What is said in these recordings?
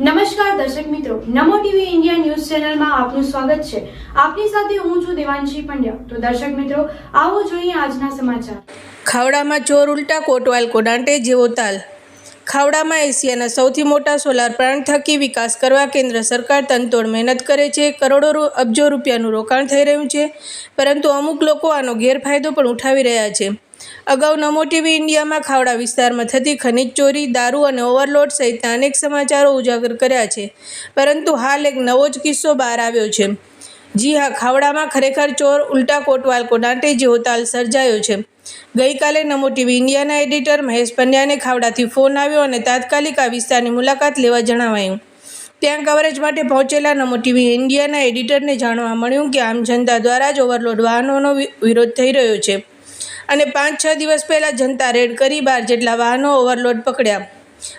નમસ્કાર દર્શક મિત્રો, નમો ટીવી ઇન્ડિયા ન્યૂઝ ચેનલમાં આપનું સ્વાગત છે. આપની સાથે હું છું દેવાંશી પંડ્યા. તો દર્શક મિત્રો, આવો જોઈએ આજના સમાચાર. ખાવડામાં ચોર ઉલટા કોટવાલ કોડાંટે જેવો તાલ. ખાવડામાં એશિયાના સૌથી મોટા સોલાર પ્લાન્ટ થકી વિકાસ કરવા કેન્દ્ર સરકાર તનતોડ મહેનત કરે છે. કરોડો અબજો રૂપિયાનું રોકાણ થઈ રહ્યું છે. પરંતુ અમુક લોકો આનો ગેરફાયદો પણ ઉઠાવી રહ્યા છે. અગાઉ નમો ટીવી ઇન્ડિયામાં ખાવડા વિસ્તારમાં થતી ખનિજ ચોરી, દારૂ અને ઓવરલોડ સહિતના અનેક સમાચારો ઉજાગર કર્યા છે. પરંતુ હાલ એક નવો જ કિસ્સો બહાર આવ્યો છે. જી હા, ખાવડામાં ખરેખર ચોર ઉલટા કોટવાલ કોડાંટે જેવો તાલ સર્જાયો છે. ગઈકાલે નમો ટીવી ઇન્ડિયાના એડિટર મહેશ પંડ્યાને ખાવડાથી ફોન આવ્યો અને તાત્કાલિક આ વિસ્તારની મુલાકાત લેવા જણાવાયું. ત્યાં કવરેજ માટે પહોંચેલા નમો ટીવી ઇન્ડિયાના એડિટરને જાણવા મળ્યું કે આમ જનતા દ્વારા જ ઓવરલોડ વાહનોનો વિરોધ થઈ રહ્યો છે. અને પાંચ છ દિવસ પહેલાં જનતા રેડ કરી બાર જેટલા વાહનો ઓવરલોડ પકડ્યા.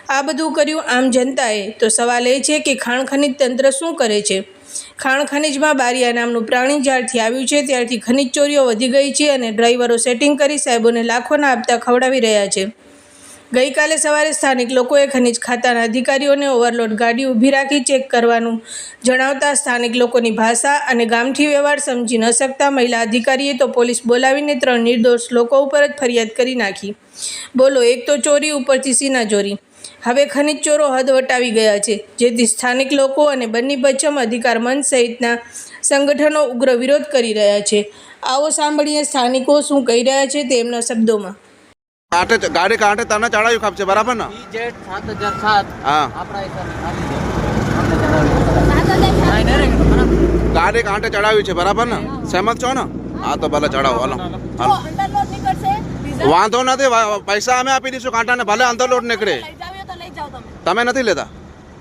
આ બધું કર્યું આમ જનતાએ. તો સવાલ એ છે કે ખાણ ખનિજ તંત્ર શું કરે છે? ખાણ ખનિજમાં બારિયા નામનું પ્રાણી જ્યારથી આવ્યું છે, ત્યારથી ખનિજ ચોરીઓ વધી ગઈ છે અને ડ્રાઈવરો સેટિંગ કરી સાહેબોને લાખોના આપતા ખવડાવી રહ્યા છે. ગઈકાલે સવારે સ્થાનિક લોકોએ ખનિજ ખાતાના અધિકારીઓને ઓવરલોડ ગાડી ઊભી રાખી ચેક કરવાનું જણાવતા સ્થાનિક લોકોની ભાષા અને ગામઠી વ્યવહાર સમજી ન શકતા મહિલા અધિકારીએ તો પોલીસ બોલાવીને ત્રણ નિર્દોષ લોકો ઉપર જ ફરિયાદ કરી નાખી. બોલો, એક તો ચોરી, ઉપરથી સીના ચોરી. હવે ખનીજ ચોરો હદ વટાવી ગયા છે, જેથી સ્થાનિક લોકો અને બન્ની પચ્છમ અધિકાર મંચ સહિતના સંગઠનો ઉગ્ર વિરોધ કરી રહ્યા છે. આવો સાંભળીએ સ્થાનિકો શું કહી રહ્યા છે તેમના શબ્દોમાં. કાંઠે ગાડી કાંઠે તને ચડાવ્યું ખાપ છે બરાબર ને? જેટ સાત હજાર સાત હા. ગાડી કાંઠે ચડાવ્યું છે બરાબર ને? સહેમત છો ને? હા તો ભલે ચડાવો હાલો. હાલો. વાંધો નથી પૈસા અમે આપી દઈશું કાંટાને ભલે અંદર લોટ નીકળે. લઈ જાવ તો લઈ જાવ તમે. તમે નથી લેતા?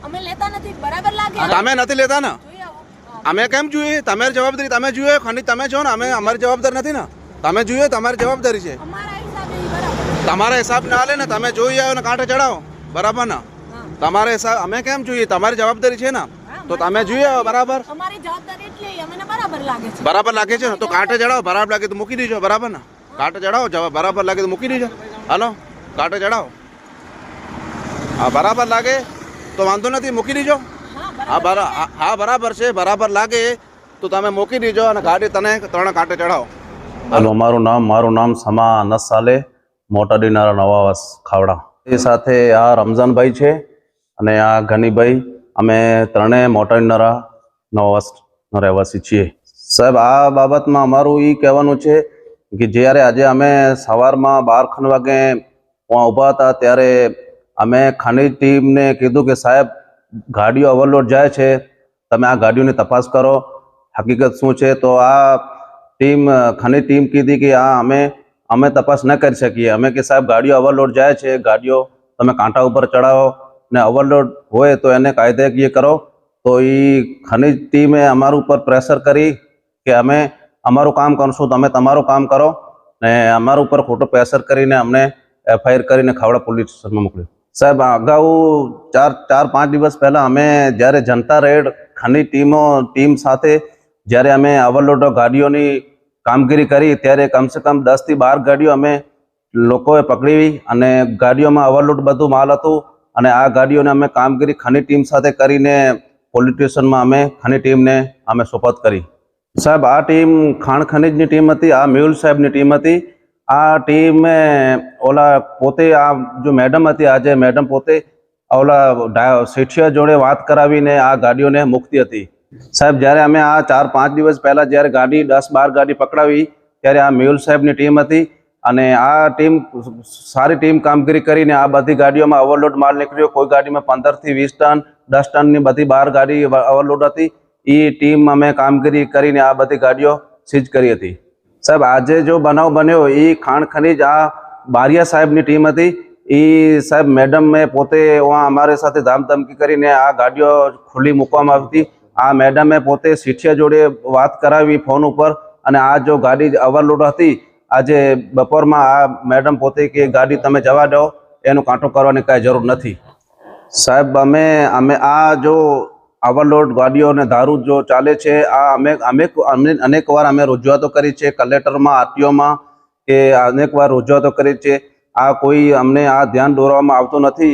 અમે લેતા નથી બરાબર લાગે? તમે નથી લેતા ને. અમે કેમ જોઈએ? તમે જવાબદારી તમે જોઈએ ખંડિત તમે છો ને? અમે અમારી જવાબદારી નથી ને? તમે જોઈએ તમારી જવાબદારી છે અમારા હિસાબે ઈ બરાબર તમારા હિસાબ ના હાલે ને તમે જોઈ આવો ને કાંઠે ચડાવો બરાબર ને? તમારા હિસાબ અમે કેમ જોઈએ? તમારી જવાબદારી છે ને? તો તમે જોઈએ આવો બરાબર? બરાબર લાગે છે. બરાબર લાગે છે ને? તો કાંઠે ચડાવો બરાબર લાગે તો મૂકી દેજો બરાબર ને? કાંઠે ચડાવો જવા બરાબર લાગે તો મૂકી દેજો. હાલો? કાંઠે ચડાવો હા બરાબર લાગે તો વાંધો નથી મૂકી દેજો. હા બરાબર હા બરા હા- હા બરાબર છે બરાબર લાગે તો તમે મૂકી દેજો અને ગાડી તને ત્રણ કાંઠે ચડાવો હાલો મારું નામ મારું નામ સમા નસાલે મોટા દિનારા નવાવાસ ખાવડા. એ સાથે આ રમઝાનભાઈ છે અને આ ઘનીભાઈ, અમે ત્રણેય મોટા દિનારા નવાવાસના રહેવાસી છીએ. સાહેબ, આ બાબતમાં અમારું એ કહેવાનું છે કે જ્યારે આજે અમે સવારમાં બાર ખન વાગે ઊભા હતા, ત્યારે અમે ખાની ટીમને કીધું કે સાહેબ, ગાડીઓ ઓવરલોડ જાય છે, તમે આ ગાડીઓની તપાસ કરો. હકીકત શું છે? તો આ ટીમ ખાની ટીમ કીધી કે આ અમે અમે તપાસ ન કરી શકીએ. અમે કે સાહેબ, ગાડીઓ ઓવરલોડ જાય છે. ગાડીઓ તમે કાંટા ઉપર ચડાવો ને ઓવરલોડ હોય તો એને કાયદેકીય કરો. તો એ ખનિજ ટીમે અમારા ઉપર પ્રેશર કરી કે અમે અમારું કામ કરશું, તમે તમારું કામ કરો ને અમારા ઉપર ખોટું પ્રેશર કરીને અમને એફઆઈઆર કરીને ખાવડા પોલીસ સ્ટેશનમાં મોકલ્યું. સાહેબ, અગાઉ ચાર ચાર, પાંચ દિવસ પહેલાં અમે જ્યારે જનતા રેડ ખની ટીમો, ટીમ સાથે જ્યારે અમે ઓવરલોડ ગાડીઓની કામગીરી કરી, ત્યારે કમસે કમ દસથી બાર ગાડીઓ અમે લોકોએ પકડી અને ગાડીઓમાં ઓવરલોડ બધું માલ હતું અને આ ગાડીઓને અમે કામગીરી ખની ટીમ સાથે કરીને પોલીસ સ્ટેશનમાં અમે ખની ટીમને અમે સોપત કરી. સાહેબ, આ ટીમ ખાણ ખનીજની ટીમ હતી, આ મેહુલ સાહેબની ટીમ હતી. આ ટીમે ઓલા પોતે આ જો મેડમ હતી, આજે મેડમ પોતે ઓલા શેઠિયા જોડે વાત કરાવીને આ ગાડીઓને મુકતી હતી. સાહેબ, જ્યારે અમે આ ચાર પાંચ દિવસ પહેલાં જ્યારે ગાડી, દસ બાર ગાડી પકડાવી, ત્યારે આ મેહુલ સાહેબની ટીમ હતી અને આ ટીમ સારી ટીમ કામગીરી કરીને આ બધી ગાડીઓમાં ઓવરલોડ માલ નીકળ્યો. કોઈ ગાડીમાં પંદરથી વીસ ટન, દસ ટનની બધી બાર ગાડી ઓવરલોડ હતી. એ ટીમ અમે કામગીરી કરીને આ બધી ગાડીઓ સીઝ કરી હતી. સાહેબ, આજે જો બનાવ બન્યો એ ખાણ ખનીજ આ બારિયા સાહેબની ટીમ હતી. એ સાહેબ, મેડમ મેં પોતે અમારી સાથે ધામધમકી કરીને આ ગાડીઓ ખુલ્લી મૂકવામાં આવી હતી આ મેડમે પોતે શીઠિયા જોડે વાત કરાવી ફોન ઉપર અને આ જો ગાડી ઓવરલોડ હતી, આજે બપોરમાં આ મેડમ પોતે કે ગાડી તમે જવા દો, એનું કાંટો કરવાની કાંઈ જરૂર નથી. સાહેબ, અમે અમે આ જો ઓવરલોડ ગાડીઓ અને દારૂ જો ચાલે છે, આ અમે અમે અમે અનેક વાર અમે રજૂઆતો કરી છે, કલેક્ટરમાં, આરટીઓમાં, કે અનેક વાર રજૂઆતો કરી છે. આ કોઈ અમને આ ધ્યાન દોરવામાં આવતું નથી.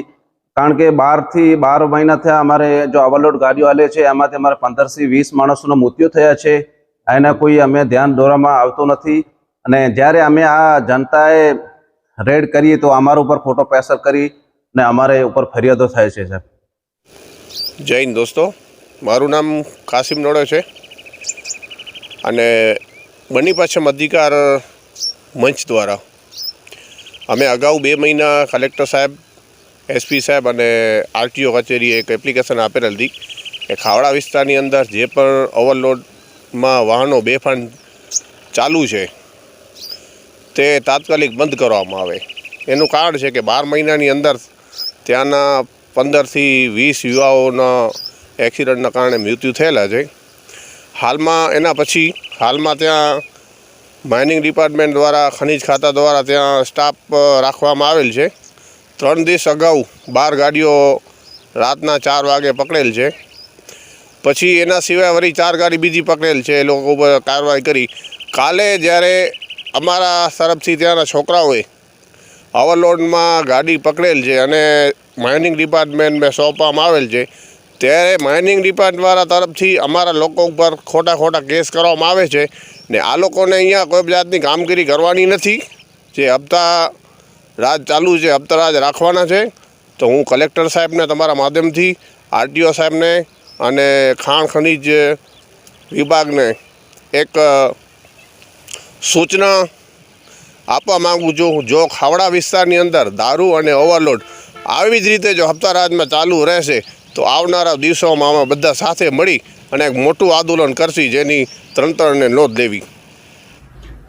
કારણ કે બારથી બાર મહિના થયા અમારે જો ઓવરલોડ ગાડીઓ હાલે છે, એમાંથી અમારે પંદરથી વીસ માણસોના મૃત્યુ થયા છે. એના કોઈ અમે ધ્યાન દોરવામાં આવતું નથી. અને જ્યારે અમે આ જનતાએ રેડ કરીએ તો અમારા ઉપર ખોટો પ્રેશર કરી ને અમારે ઉપર ફરિયાદો થાય છે, સાહેબ. હિન્દ દોસ્તો. મારું નામ કાસિમ નોડે છે. અને બની પાછમ અધિકાર મંચ દ્વારા અમે અગાઉ બે મહિના કલેક્ટર સાહેબ એસપી સાહેબ અને આરટીઓ કચેરીએ એક એપ્લિકેશન આપેલ હતી કે ખાવડા વિસ્તારની અંદર જે પણ ઓવરલોડમાં વાહનો બેફાન ચાલુ છે, તે તાત્કાલિક બંધ કરવામાં આવે. એનું કારણ છે કે બાર મહિનાની અંદર ત્યાંના પંદરથી વીસ યુવાઓના એક્સિડન્ટના કારણે મૃત્યુ થયેલા છે. હાલમાં એના પછી હાલમાં ત્યાં માઇનિંગ ડિપાર્ટમેન્ટ દ્વારા, ખનિજ ખાતા દ્વારા ત્યાં સ્ટાફ રાખવામાં આવેલ છે. ત્રણ દિવસ અગાઉ બાર ગાડીઓ રાતના ચાર વાગે પકડેલ છે. પછી એના સિવાય વળી ચાર ગાડી બીજી પકડેલ છે, એ લોકો ઉપર કાર્યવાહી કરી. કાલે જ્યારે અમારા તરફથી ત્યાંના છોકરાઓએ ઓવરલોડમાં ગાડી પકડેલ છે અને માઇનિંગ ડિપાર્ટમેન્ટને સોંપવામાં આવેલ છે, ત્યારે માઇનિંગ ડિપાર્ટમેન્ટ તરફથી અમારા લોકો ઉપર ખોટા ખોટા કેસ કરવામાં આવે છે ને આ લોકોને અહીંયા કોઈ જાતની કામગીરી કરવાની નથી. જે હપ્તા રાજ ચાલુ છે હપ્તા રાજ રાખવાના છે. તો હું કલેક્ટર સાહેબને તમારા માધ્યમથી, આરટીઓ સાહેબને અને ખાણ ખનિજ વિભાગને એક સૂચના આપવા માગું છું. જો ખાવડા વિસ્તારની અંદર દારૂ અને ઓવરલોડ આવી જ રીતે જો હપ્તા રાજમાં ચાલુ રહેશે, તો આવનારા દિવસોમાં અમે બધા સાથે મળી અને એક મોટું આંદોલન કરશી જેની તંત્રને નોંધ લેવી.